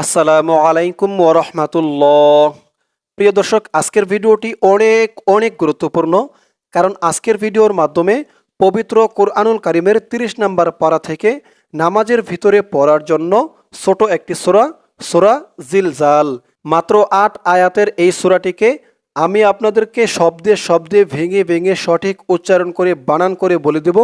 আসসালামু আলাইকুম ওরহমাতুল্লাহ প্রিয় দর্শক, আজকের ভিডিওটি অনেক অনেক গুরুত্বপূর্ণ কারণ আজকের ভিডিওর মাধ্যমে পবিত্র কোরআনুল কারিমের ৩০ নম্বর পাড়া থেকে নামাজের ভিতরে পড়ার জন্য ছোট একটি সোরা সোরা জিলজাল। মাত্র আট আয়াতের এই সোরাটিকে আমি আপনাদেরকে শব্দে শব্দে ভেঙে ভেঙে সঠিক উচ্চারণ করে, বানান করে বলে দেব।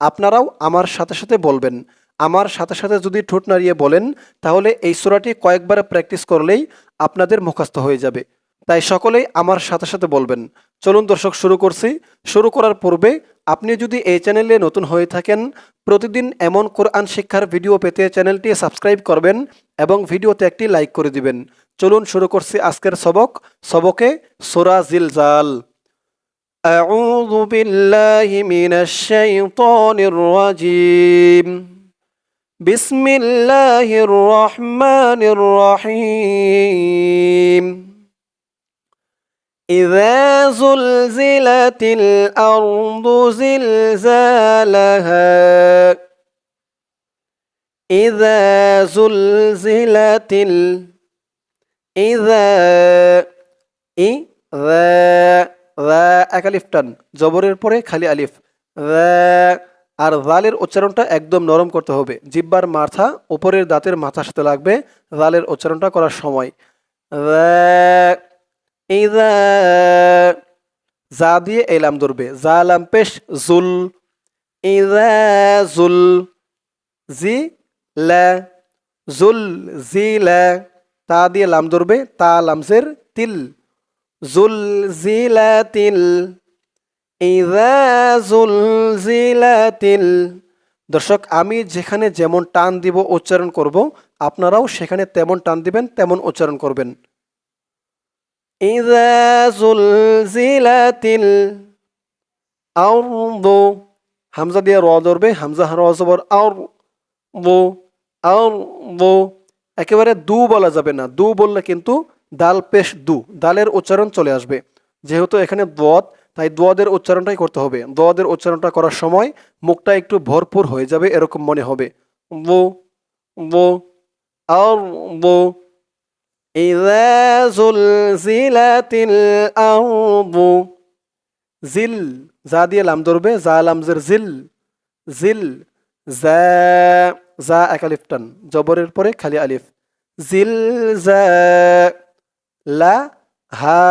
আপনারাও আমার সাথে সাথে বলবেন। আমার সাথে সাথে যদি ঠোঁট নাড়িয়ে বলেন তাহলে এই সুরাটি কয়েকবার প্র্যাকটিস করলেই আপনাদের মুখস্থ হয়ে যাবে তাই সকলেই আমার সাথে সাথে বলবেন চলুন দর্শক শুরু করছি শুরু করার পূর্বে আপনি যদি এই চ্যানেলে নতুন হয়ে থাকেন প্রতিদিন এমন কোরআন শিক্ষার ভিডিও পেতে চ্যানেলটি সাবস্ক্রাইব করবেন এবং ভিডিওতে একটি লাইক করে দিবেন চলুন শুরু করছি আজকের সবক সবকে সোরা জিলজাল أعوذ بالله من الشيطان الرجيم بسم الله الرحمن الرحيم إذا زلزلت الأرض زلزالها إذا زلزلت ال إذا إذا রা এক আলিফ টান জবরের পরে খালি আলিফ রা আর জালের উচ্চারণটা একদম নরম করতে হবে। জিব্বার মাথা উপরের দাঁতের মাথার সাথে লাগবে জালের উচ্চারণটা করার সময়। জা দিয়ে এলাম ধরবে। জালাম পেশ, জুল। জুল। জি, লা। জুল, জি, লা। তা দিয়ে লাম ধরবে। তা লামজের তিল। জুল, জি জুলজিলাতিল ইযা দর্শক, আমি যেখানে যেমন টান দিব উচ্চারণ করব, আপনারাও সেখানে তেমন টান দিবেন, তেমন উচ্চারণ করবেন। হামজা দিয়ে র ধরবে, হামজা, র জবর আর বো আর বো একেবারে দু বলা যাবে না, দু বললে কিন্তু দাল, পেশ দু, দালের উচ্চারণ চলে আসবে। যেহেতু এখানে দোয়াদ তাই দোয়াদের উচ্চারণটাই করতে হবে দোয়াদের উচ্চারণটা করার সময় মুখটা একটু ভরপুর হয়ে যাবে এরকম মনে হবে বো বো আর বো إذا زلزلت الأرض জিল জা দিয়ে লাম ধরবে জা লামজের জিল জিল জা জা এক আলিফ টান জবরের পরে খালি আলিফ জিল জা লা হা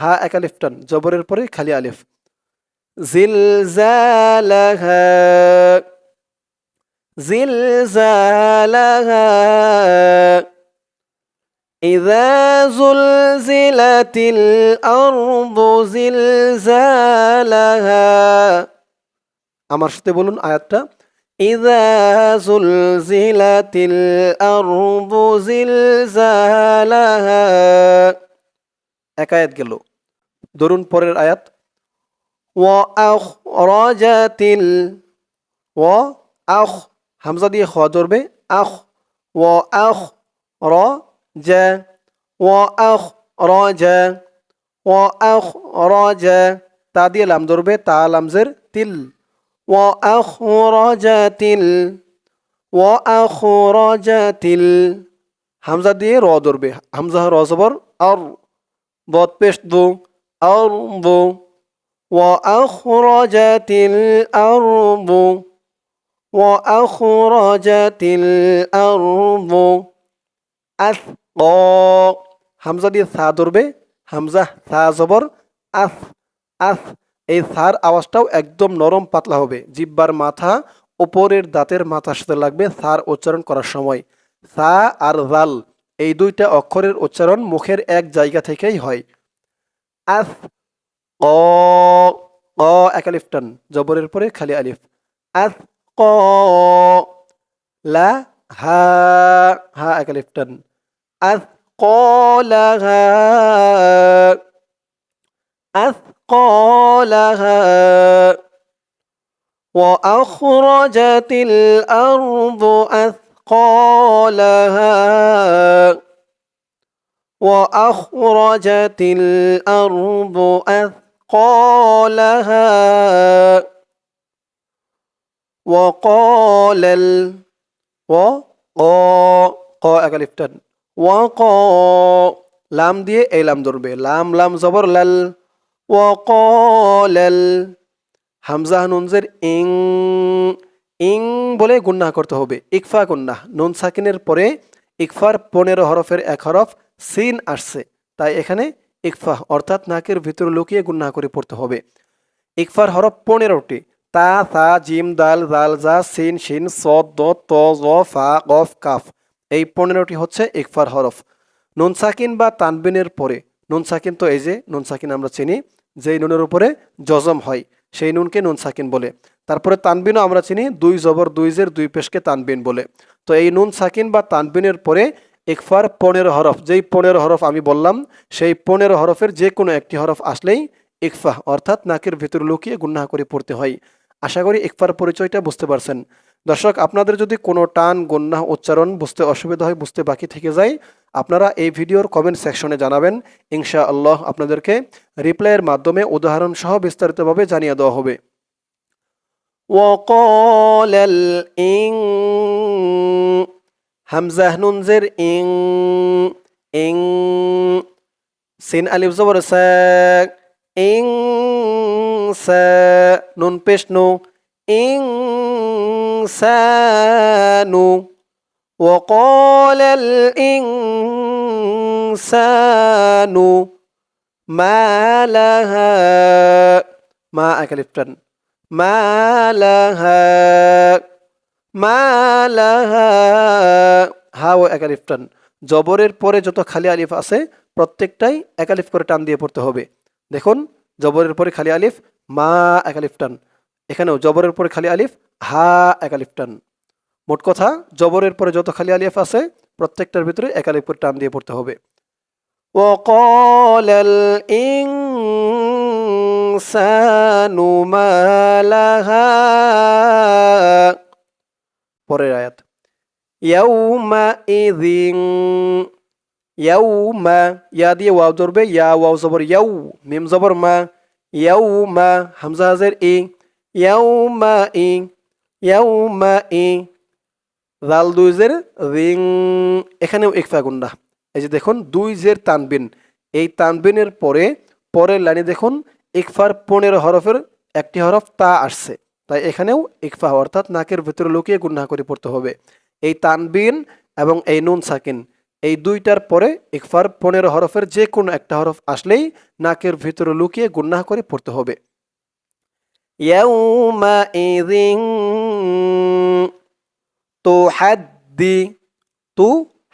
হা এক আলিফ টান জবরের পরে খালি আলিফ জিল জালাহা জিল জালাহা إذا زلزلت الأرض زلزالها আমার সাথে বলুন আয়াতটা إذا زلزلت الأرض زلزالها এক আয়াত গেল ধরুন পরের আয়াত ও আহ রজাতিল ও আহ হামজা দিয়ে খ ধরবে আহ ও আহ র জা ও আহ র জা ও আহ র জা তা দিয়ে লাম ধরবে, তা লামজের তিল ও আহ রজাতিল ও আহ রজাতিল হামজা দিয়ে র ধরবে, হামজা র জবর আর বদ পেশ দু আর বু وأخرجت الأرض وأخرجت الأرض أثق হামজা দিয়ে সা ধরবে হামজা সা জবর আস আস এই সার আওয়াজটাও একদম নরম পাতলা হবে জিব্বার মাথা ওপরের দাঁতের মাথার সাথে লাগবে সার উচ্চারণ করার সময় সা আর জাল এই দুইটা অক্ষরের উচ্চারণ মুখের এক জায়গা থেকেই হয় আস অ অ এক আলিফ টান জবরের পরে খালি আলিফ আস ক লা হা হা এক আলিফ টান আস কলাহা أثقالها وأخرجت الأرض أثقالها وأخرجت الأرض أثقالها وقال ال و ق একালিফ টান ওয়া ক লাম দিয়ে এই লাম ধরবে লাম লাম জবর লাল ওয়া ক লাল হামজা নুনজের ইং ইং বলে গুন্না করতে হবে ইকফা গুন্না নুন সাকিনের পরে ইকফার পনেরো হরফের এক হরফ সিন আসছে। তাই এখানে ইকফা অর্থাৎ নাকের ভিতরে লুকিয়ে গুন্না করে পড়তে হবে। ইকফার হরফ পনেরোটি। তা, সা, জিম, দাল, জাল, জা, সিন, শিন স দ, ত, জ, ফা গফ কাফ। এই পনেরোটি হচ্ছে ইকফার হরফ। নুন সাকিন বা তানবিনের পরে, নুন সাকিন তো এই যে, নুন সাকিন আমরা চিনি, যেই নুনের উপরে জজম হয়, সেই নুনকে নুন সাকিন বলে। তারপরে তানবিনও আমরা চিনি, দুই জবর দুই জের দুই পেশকে তানবিন বলে। তো এই নুন সাকিন বা তানবিনের পরে ইকফার পনেরো হরফ যেই পনেরো হরফ আমি বললাম সেই পনেরো হরফের যে কোনো একটি হরফ আসলেই ইকফা অর্থাৎ নাকের ভিতর লুকিয়ে গুন্না করে পড়তে হয় আশা করি ইকফার পরিচয়টা বুঝতে পারছেন দর্শক আপনাদের যদি কোনো টান গন্যা উচ্চারণ বুঝতে অসুবিধা হয় বুঝতে বাকি থেকে যায় আপনারা এই ভিডিওর কমেন্ট সেকশনে জানাবেন ইনশা আল্লাহ আপনাদেরকে রিপ্লাইয়ের মাধ্যমে উদাহরণ সহ বিস্তারিতভাবে জানিয়ে দেওয়া হবে وقال الإن হামজাহ নুনজের ইং ইং সিন আলিফ জবর সা ইং সা নুন পেশ নু ইং সানু وقال الإنسان ما لها ما أكلفتن ما لها ما لها হাও একালিফ টান জবরের পরে যত খালি আলিফ আছে প্রত্যেকটাই একালিফ করে টান দিয়ে পড়তে হবে দেখুন জবরের পরে খালি আলিফ মা একালিফ টান এখানেও জবরের পরে খালি আলিফ হা একালিফ টান মোট কথা জবরের পরে যত খালি আলিফ আছে প্রত্যেকটার ভিতরে একালিফ করে টান দিয়ে পড়তে হবে وقال الإنسان ما لها পরের আয়াত। ইয়াউমা ইদিন ইয়াউমা, ইয়া দিয়ে ওয়াও জরবে ইয়া ওয়াও জবর, ইয়াউ, মিম জবর, মা, ইয়াউমা, হামজা হাজের ই, ইয়াউমা ই ইয়াউমা ই, লাল দুই জের, রিং, এখানেও একফা গুন্ডা। এই যে দেখুন, দুই জের তানবিন। এই তানবিনের পরে, পরের লাইনে দেখুন, ইকফার পনেরো হরফের একটি হরফ তা আসছে। তাই এখানেও ইকফা অর্থাৎ নাকের ভিতরে লুকিয়ে গুন্না করে পড়তে হবে। এই তানবিন এবং এই নুন সাকিন, এই দুইটার পরে ইকফার পনেরো হরফের যে কোনো একটা হরফ আসলেই নাকের ভিতরে লুকিয়ে গুন্না করে পড়তে হবে। তো হাদ্দি তু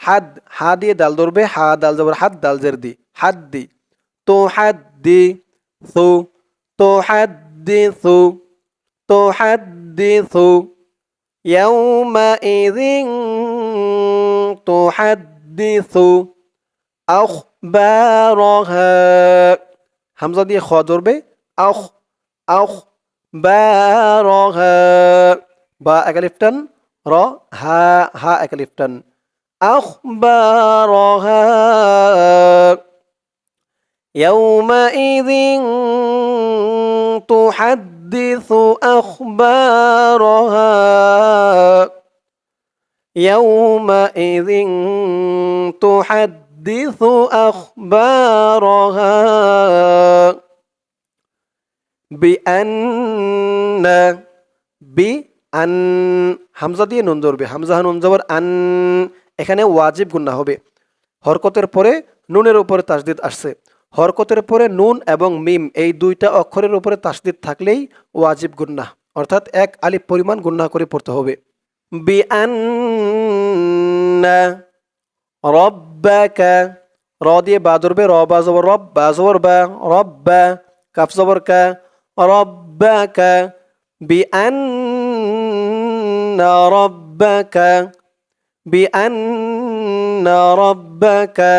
হাদ, হা দিয়ে দাল ধরবে, হা দাল হাত দাল জের দি, হাদ্দি তো হাদ্দি সু তো। হাদ্দি সু তো হাদ্দি সু يومئذ تحدث أخبارها হামজা দিয়ে খ ধরবে আখ আখ বারহা বা একালিফটান র হা হা একালিফটান أخبارها يومئذ تحدث أخبارها يومئذ تحدث أخبارها بأن بأن হামজা দিয়ে নুন ধরবে হামজা নুন জবর আন এখানে ওয়াজিব গুন্না হবে হরকতের পরে নুনের উপরে তাসদিদ আসছে হরকতের পরে নুন এবং মিম এই দুইটা অক্ষরের উপরে তাসদিদ থাকলেই ওয়াজিব গুন্না অর্থাৎ এক আলিফ পরিমাণ গুন্না করে পড়তে হবে। বি রব্বাকা, র দিয়ে বা ধরবে, র বা জবর, রব বা জবর বা রব্বা কাপ জবর কা, রব্বাকা বি রব্বাকা বি আন রব্বাকা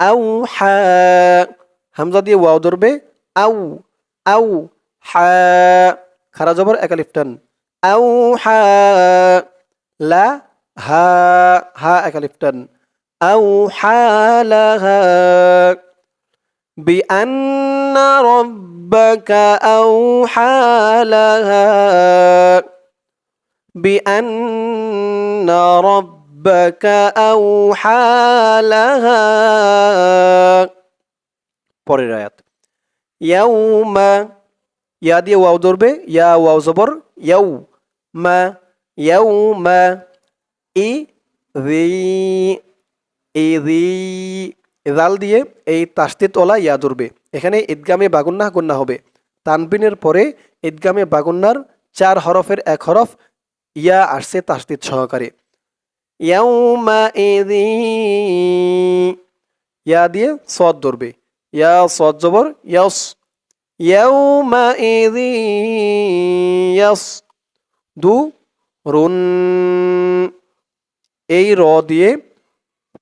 ربك أوحى হামজা দিয়ে ওয়াও ধরবে আউ আউ হা খারা জবর একালিফটান আউ হা লা হা হা একালিফটান আউ হালাহা بأن ربك أوحى لها بأن ربك أوحى لها পরের আয়াত ইয়াউমা ইয়া দিয়ে ওয়াও ধরবে ইয়া ওয়াও জবর ইয়াউ মা ইয়াউমা ই রি এই রি জাল দিয়ে এই তাস্তিত ওলা ইয়া ধরবে এখানে ঈদগামে বাগুন্না গুন্না হবে তানবিনের পরে ঈদগামে বাগুন্নার চার হরফের এক হরফ ইয়া আসছে তাস্তিত সহকারে ইয়াউমা ইদি ইয়া দিয়ে সদ ধরবে। ইয়া সদ জবর ইয়াস ইয়াস দু, রুন। এই র দিয়ে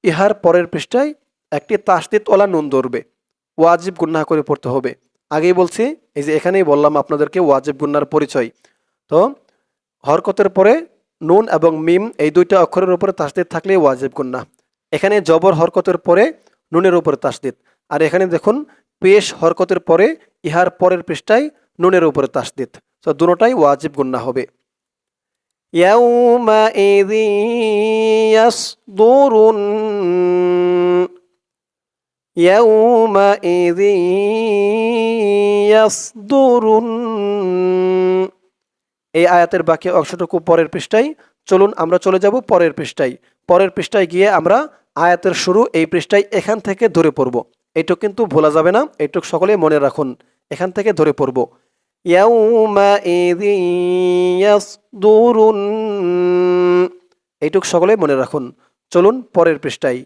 ইহার পরের পৃষ্ঠায় একটি তাসদিত ওলা নুন ধরবে। ওয়াজিব গুন্না করে পড়তে হবে। আগেই বলছি, এই যে এখানেই বললাম আপনাদেরকে ওয়াজিব গুন্নার পরিচয়। তো হরকতের পরে নুন এবং মিম এই দুইটা অক্ষরের উপরে তাসদিদ থাকলে ওয়াজিব গুন্না এখানে জবর হরকতের পরে নুনের উপরে তাসদিদ আর এখানে দেখুন পেশ হরকতের পরে ইহার পরের পৃষ্ঠায় নুনের উপরে তাসদিদ তো দুটোটাই ওয়াজিব গুন্না হবে يومئذ يصدر الن- يومئذ يصدر الن- এই আয়াতের বাকি অংশটুকু পরের পৃষ্ঠায়। চলুন আমরা চলে যাব পরের পৃষ্ঠায়। পরের পৃষ্ঠায় গিয়ে আমরা আয়াতের শুরু এই পৃষ্ঠায় এখান থেকে ধরে পড়ব। এটুক কিন্তু ভোলা যাবে না, এটুক সকলে মনে রাখুন। এখান থেকে ধরে পড়ব। এইটুক সকলে মনে রাখুন। চলুন পরের পৃষ্ঠায়।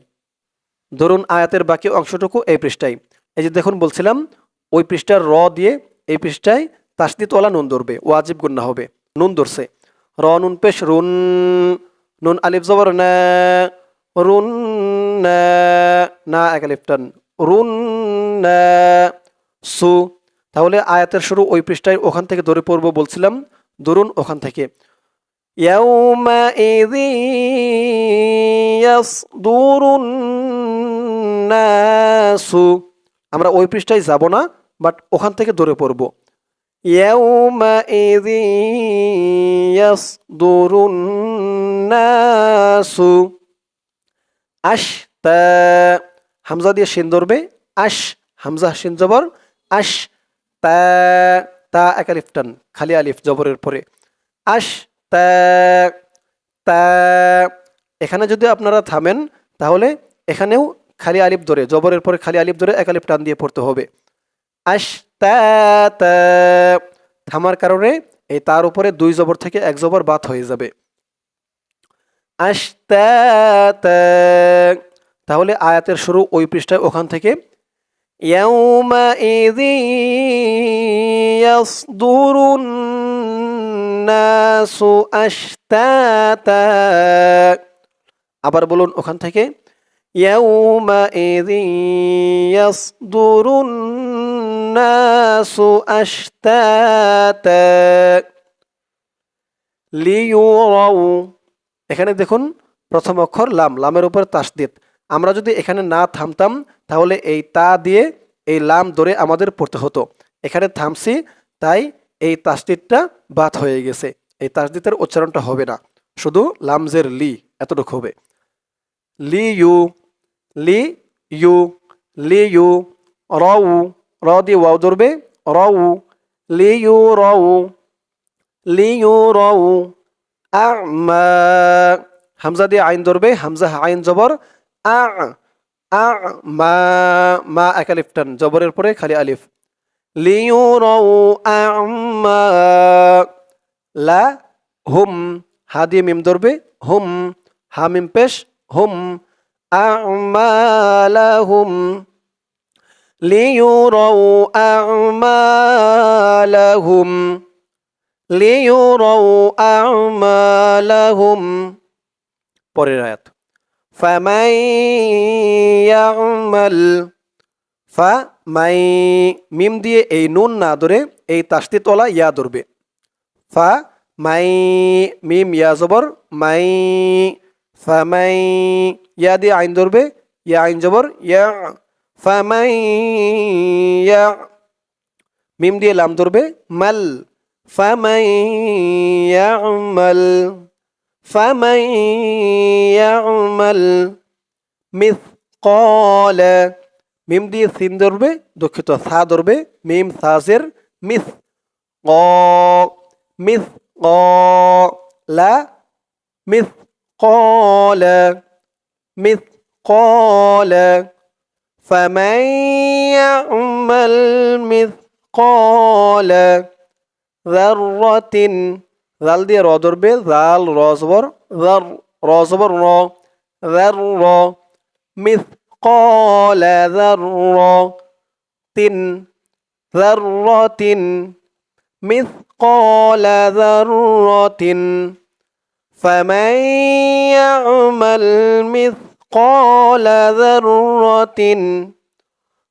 ধরুন আয়াতের বাকি অংশটুকু এই পৃষ্ঠায়। এই যে দেখুন বলছিলাম, ওই পৃষ্ঠার র দিয়ে এই পৃষ্ঠায় তাসদিতলা নুন ধরবে, ওয়াজিব গুন্না হবে। নুন ধরছে র নুন পেশ রুন নুন আলিফ জবর না রুন না, না এক আলিফ টান রুন না, সু তাহলে আয়াতের শুরু ওই পৃষ্ঠায় ওখান থেকে ধরে পড়ব বলছিলাম ধরুন ওখান থেকে يومئذ يصدر الناس আমরা ওই পৃষ্ঠায় যাব না বাট ওখান থেকে ধরে পড়ব يومئذ يصدر الناس আশতা হামজা দিয়ে শিন ধরবে আশ হামজা শিন জবর আশ তা তা এক আলিফ টান খালি আলিফ জবরের পরে আশ তা তা এখানে যদি আপনারা থামেন তাহলে এখানেও খালি আলিফ ধরে জবরের পরে খালি আলিফ ধরে এক আলিফ টান দিয়ে পড়তে হবে আশ তা তা থামার কারণে এই তার উপরে দুই জবর থেকে এক জবর বাদ হয়ে যাবে আশতাতা তাহলে আয়াতের শুরু ওই পৃষ্ঠায় ওখান থেকে يومئذ يصدر الناس أشتاتا আবার বলুন ওখান থেকে يومئذ يصدر الناس أشتاتا লিউরাউ এখানে দেখুন প্রথম অক্ষর লাম লামের উপর তাসদিদ আমরা যদি এখানে না থামতাম তাহলে এই তা দিয়ে এই লাম ধরে আমাদের পড়তে হতো এখানে থামছি তাই এই তাসদিদটা বাদ হয়ে গেছে এই তাসদিদের উচ্চারণটা হবে না শুধু লামজের লি এতটুকু হবে লি ইউ লি ইউ লি ইউ রউ র দিয়ে ওয়াও ধরবে রউ লি ইউ রউ লিউরাউ আ'মা। হামজা দিয়ে আইন ধরবে, হামজা আইন জবর, আ আ, মা। মা এক আলিফ টান, জবরের পরে খালি আলিফ। লিউরাউ আ'মা। লা, হুম, হা দিয়ে মিম ধরবে, হুম। হা মিম পেশ, হুম। আ'মালাহুম লিউরাউ আ'মালাহুম পরের আয়াত। ফামাই ইয়ামাল ফা মাই মিম দিয়ে এই নুন না ধরে এই তাস্তি তলা ইয়া ধরবে। ফা মাই মিম ইয়া জবর, মাই ফামাই ইয়া দিয়ে আইন ধরবে। ইয়া আইন জবর, ইয়া ফামাই ইয়া মিম দিয়ে লাম ধরবে মাল فمن يعمل فمن يعمل مثقال মিম দিয়ে সিন ধরবে দুঃখিত সা ধরবে মিম সাজের মিস ক মিস ক লা মিস কল মিস কল فمن يعمل مثقال ذرة ذل دي رادر بي ذل رازبر ذر رازبر را ذر مثقال ذرة ذرة مثقال ذرة فمن يعمل مثقال মিসকাল যাররাতিন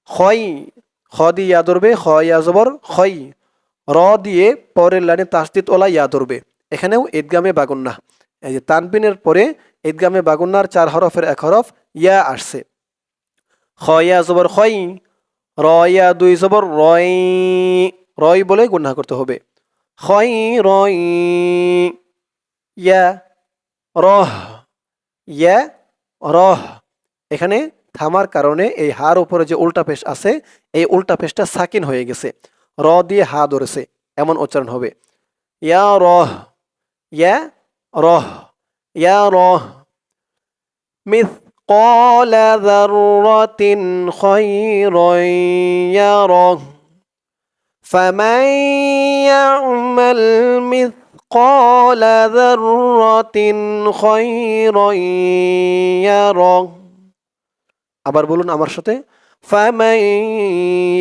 হই খ দিয়ে ইয়া ধরবে হ ইয়া জবর খই র দিয়ে পরের লাইনে তাস্তিত ওলা ইয়া ধরবে। এখানেও ঈদগামে বাগুন্না এই যে তানবিনের পরে ঈদগামে বাগুন্নার চার হরফের এক হরফ, ইয়া আসছে। খ ইয়া জবর খই র, ইয়া দুই জবর, রয় রই বলে গুন্না করতে হবে। খই রয়, ইয়া, রহ, ইয়া রহ এখানে থামার কারণে এই হার উপরে যে উল্টা পেশ আছে এই উল্টা পেশটা সাকিন হয়ে গেছে র দিয়ে হা ধরেছে এমন উচ্চারণ হবে ইয়া রহ ইয়া রহ ইয়া রহ مثقال ذرة خيرا يره فمن يعمل مثقال ذرة خيرا يره আবার বলুন আমার সাথে فمن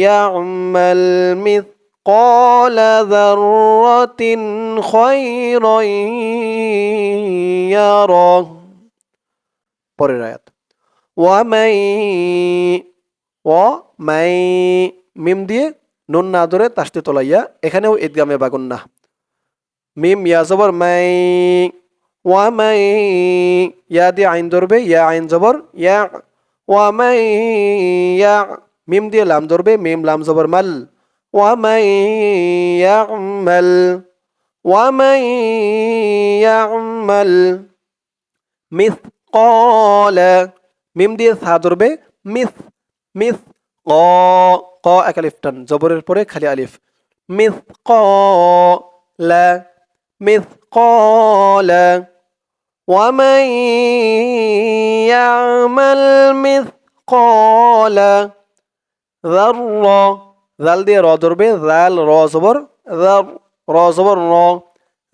يعمل مثقال ذرة خيرا يره পরের আয়াত ওয়ামাই ওয়ামাই মিম দিয়ে নুন না ধরে তাসতে তোলাইয়া এখানেও ঈদগামে বাগুন না মিম, ইয়া মাই ওয়ামাই ইয়া দিয়ে আইন ধরবে, ইয়া আইন জবর, ইয়া ওয়ামাই ইয়া, মিম দিয়ে লাম ধরবে, মিম, লাম জবর, মাল ওয়ামাই ইয়ামাল ওয়ামাই ইয়ামাল মিস কল মিম দিয়ে সা ধরবে, মিস মিস, ক ক এক আলিফ টান, জবরের পরে খালি আলিফ মিস ক লা মিস কল ومن يعمل مثقال ذرة ذال দিয়ে র ধরবে জাল র জবর ذر র জবর র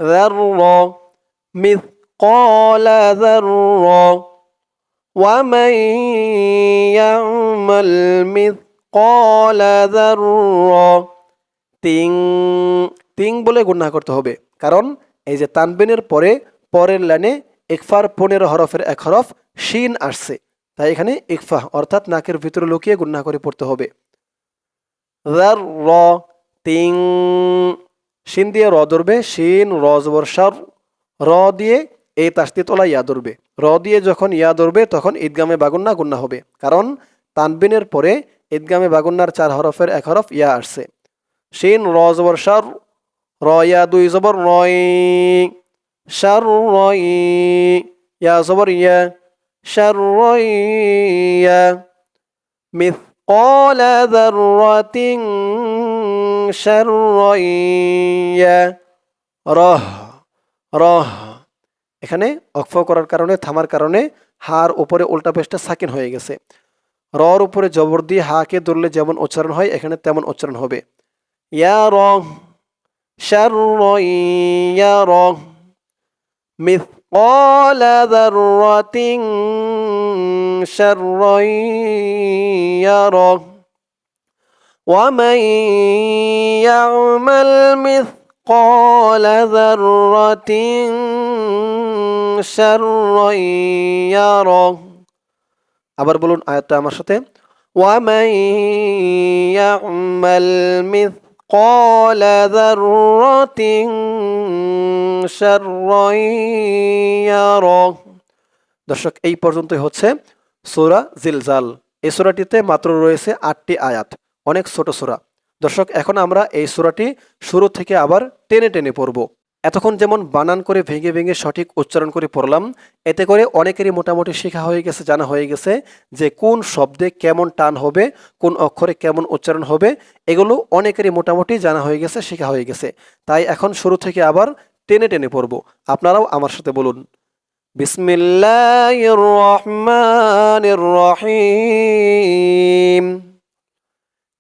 ذرة مثقال ذرة ومن يعمل مثقال ذرة তিং তিং বলে গুণা করতে হবে। কারণ এই যে তানবিনের পরে, পরের লাইনে ইকফার পনেরো হরফের এক হরফ শিন আসছে। তাই এখানে ইকফা, অর্থাৎ নাকের ভিতরে লুকিয়ে গুণা করে পড়তে হবে। র তিং শিন দিয়ে র ধরবে, শিন, র র দিয়ে এই তাস্তি তোলা ইয়া ধরবে। র দিয়ে যখন ইয়া ধরবে, তখন ঈদগামে বাগুন্না গুন্না হবে। কারণ তানবিনের পরে ঈদগামে বাগুন্নার চার হরফের এক হরফ ইয়া আসছে। শিন, র সার র ইয়া দুই জবর রয় সার রয় ইয়া জবর ইয়া সার ইয়া مثقال ذرة شرا রহ রহ এখানে অক্ফ করার কারণে থামার কারণে হার উপরে উল্টা পেশটা সাকিন হয়ে গেছে রর উপরে জবর দিয়ে হাকে ধরলে যেমন উচ্চারণ হয় এখানে তেমন উচ্চারণ হবে ইয়া রং শার ইয়া রং مثقال ذرة شرا يره ومن يعمل مثقال ذرة شرا يره আবার বলুন আয়াতটা আমার সাথে ومن يعمل مثقال ذرة شرا يره দর্শক এই পর্যন্তই হচ্ছে সোরা জিলজাল এই সোরাটিতে মাত্র রয়েছে আটটি আয়াত অনেক ছোট সোরা দর্শক এখন আমরা এই সোরাটি শুরু থেকে আবার টেনে টেনে পড়ব এতক্ষণ যেমন বানান করে ভেঙে ভেঙে সঠিক উচ্চারণ করে পড়লাম, এতে করে অনেকেরই মোটামুটি শেখা হয়ে গেছে, জানা হয়ে গেছে যে কোন শব্দে কেমন টান হবে, কোন অক্ষরে কেমন উচ্চারণ হবে, এগুলো অনেকেরই মোটামুটি জানা হয়ে গেছে, শেখা হয়ে গেছে। তাই এখন শুরু থেকে আবার টেনে টেনে পড়ব। আপনারাও আমার সাথে বলুন। বিসমিল্লাহির রহমানির রহিম।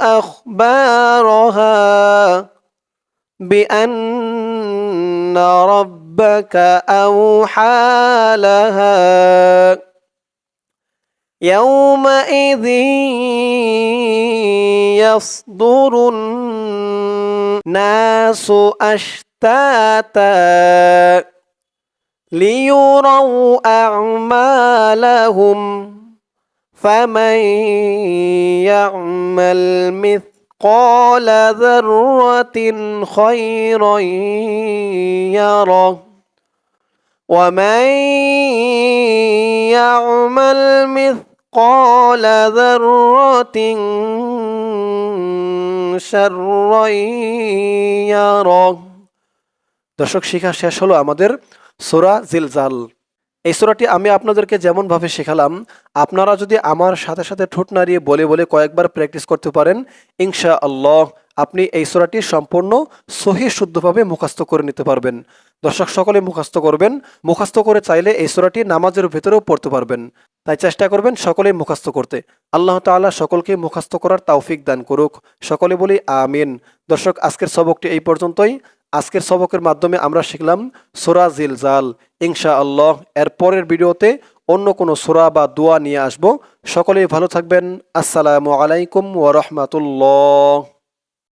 أخبارها بأن ربك أوحى لها. يومئذ يصدر الناس أشتاتا ليروا أعمالهم. فمن يعمل مثقال ذرة خيرا يره ومن يعمل مثقال ذرة شرا يره দর্শক শিখা শেষ হলো আমাদের সোরা জিলজাল এই সোরাটি আমি আপনাদেরকে যেমনভাবে শেখালাম, আপনারা যদি আমার সাথে সাথে ঠোঁট নাড়িয়ে বলে বলে কয়েকবার প্র্যাকটিস করতে পারেন ইনশা আল্লাহ আপনি এই সোরাটি সম্পূর্ণ সহি শুদ্ধভাবে মুখস্থ করে নিতে পারবেন। দর্শক সকলে মুখস্থ করবেন, মুখস্থ করে চাইলে এই সোরাটি নামাজের ভেতরেও পড়তে পারবেন। তাই চেষ্টা করবেন সকলেই মুখস্থ করতে। আল্লাহ তাআলা সকলকে মুখস্থ করার তৌফিক দান করুক। সকলে বলি আমিন। দর্শক, আজকের সবকটি এই পর্যন্তই। আজকের সবকের মাধ্যমে আমরা শিখলাম সোরা জিল জাল ইনশা আল্লাহ এর পরের ভিডিওতে অন্য কোনো সোরা বা দোয়া নিয়ে আসব। সকলেই ভালো থাকবেন। আসসালামু আলাইকুম ওয়া রাহমাতুল্লাহ।